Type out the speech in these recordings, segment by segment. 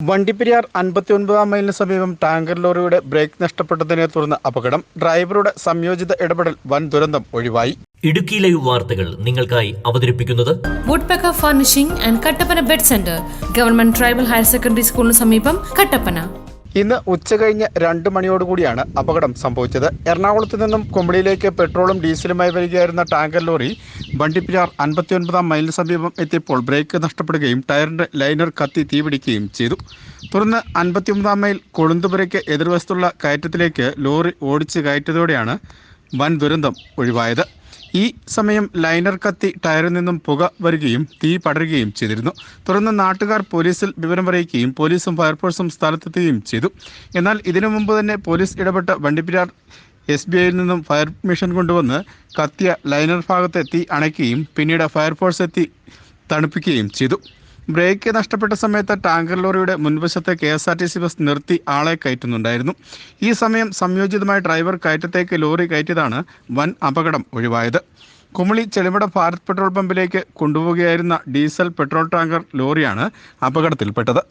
വണ്ടിപ്പെരിയാർ അൻപത്തിയൊൻപതാം മൈലിന് സമീപം ടാങ്കർ ലോറിയുടെ ബ്രേക്ക് നഷ്ടപ്പെട്ടതിനെ തുടർന്ന് അപകടം. ഡ്രൈവറുടെ സംയോജിത ഇടപെടൽ വൻ ദുരന്തം ഒഴിവായി. ഇടുക്കി ലൈവ് വാർത്തകൾ നിങ്ങൾക്കായി അവതരിപ്പിക്കുന്നത് Woodpecker furnishing and Kattappana bed centre government tribal higher secondary സ്കൂളിന് സമീപം കട്ടപ്പന ഇന്ന് ഉച്ചകഴിഞ്ഞ് രണ്ട് മണിയോടുകൂടിയാണ് അപകടം സംഭവിച്ചത്. എറണാകുളത്ത് നിന്നും കുമ്പളിയിലേക്ക് പെട്രോളും ഡീസലുമായി വരികയായിരുന്ന ടാങ്കർ ലോറി വണ്ടിപ്പെരിയാർ അൻപത്തിയൊൻപതാം മൈലിന് സമീപം എത്തിയപ്പോൾ ബ്രേക്ക് നഷ്ടപ്പെടുകയും ടയറിന്റെ ലൈനർ കത്തി തീപിടിക്കുകയും ചെയ്തു. തുടർന്ന് അൻപത്തിയൊമ്പതാം മൈൽ കൊളുന്തുപുരയ്ക്ക് എതിർവശത്തുള്ള കയറ്റത്തിലേക്ക് ലോറി ഓടിച്ച് കയറ്റിയതോടെയാണ് വൻ ദുരന്തം ഒഴിവായത്. ഈ സമയം ലൈനർ കത്തി ടയറിൽ നിന്നും പുക വരികയും തീ പടരുകയും ചെയ്തിരുന്നു. തുടർന്ന് നാട്ടുകാർ പോലീസിൽ വിവരം അറിയിക്കുകയും പോലീസും ഫയർഫോഴ്സും സ്ഥലത്തെത്തുകയും ചെയ്തു. എന്നാൽ ഇതിനു മുമ്പ് തന്നെ പോലീസ് ഇടപെട്ട വണ്ടിപ്പിരാർ എസ് ബി ഐയിൽ നിന്നും ഫയർ മിഷൻ കൊണ്ടുവന്ന് കത്തിയ ലൈനർ ഭാഗത്തെത്തി അണയ്ക്കുകയും പിന്നീട് ഫയർഫോഴ്സ് എത്തി തണുപ്പിക്കുകയും ചെയ്തു. ബ്രേക്ക് നഷ്ടപ്പെട്ട സമയത്ത് ടാങ്കർ ലോറിയുടെ മുൻവശത്തെ K S R T C bus നിർത്തി ആളെ കയറ്റുന്നുണ്ടായിരുന്നു. ഈ സമയം സംയോജിതമായ ഡ്രൈവർ കയറ്റത്തേക്ക് ലോറി കയറ്റിയതാണ് വൻ അപകടം ഒഴിവായത്. കുമളി ചെളിമട ഭാരത് പെട്രോൾ പമ്പിലേക്ക് കൊണ്ടുപോവുകയായിരുന്ന ഡീസൽ പെട്രോൾ ടാങ്കർ ലോറിയാണ് അപകടത്തിൽപ്പെട്ടത്.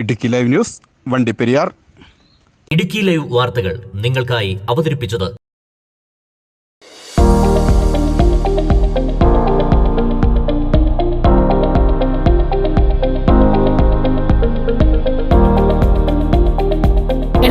Idukki live news Vandiperiyar. Idukki live വാർത്തകൾ നിങ്ങൾക്കായി അവതരിപ്പിച്ചത്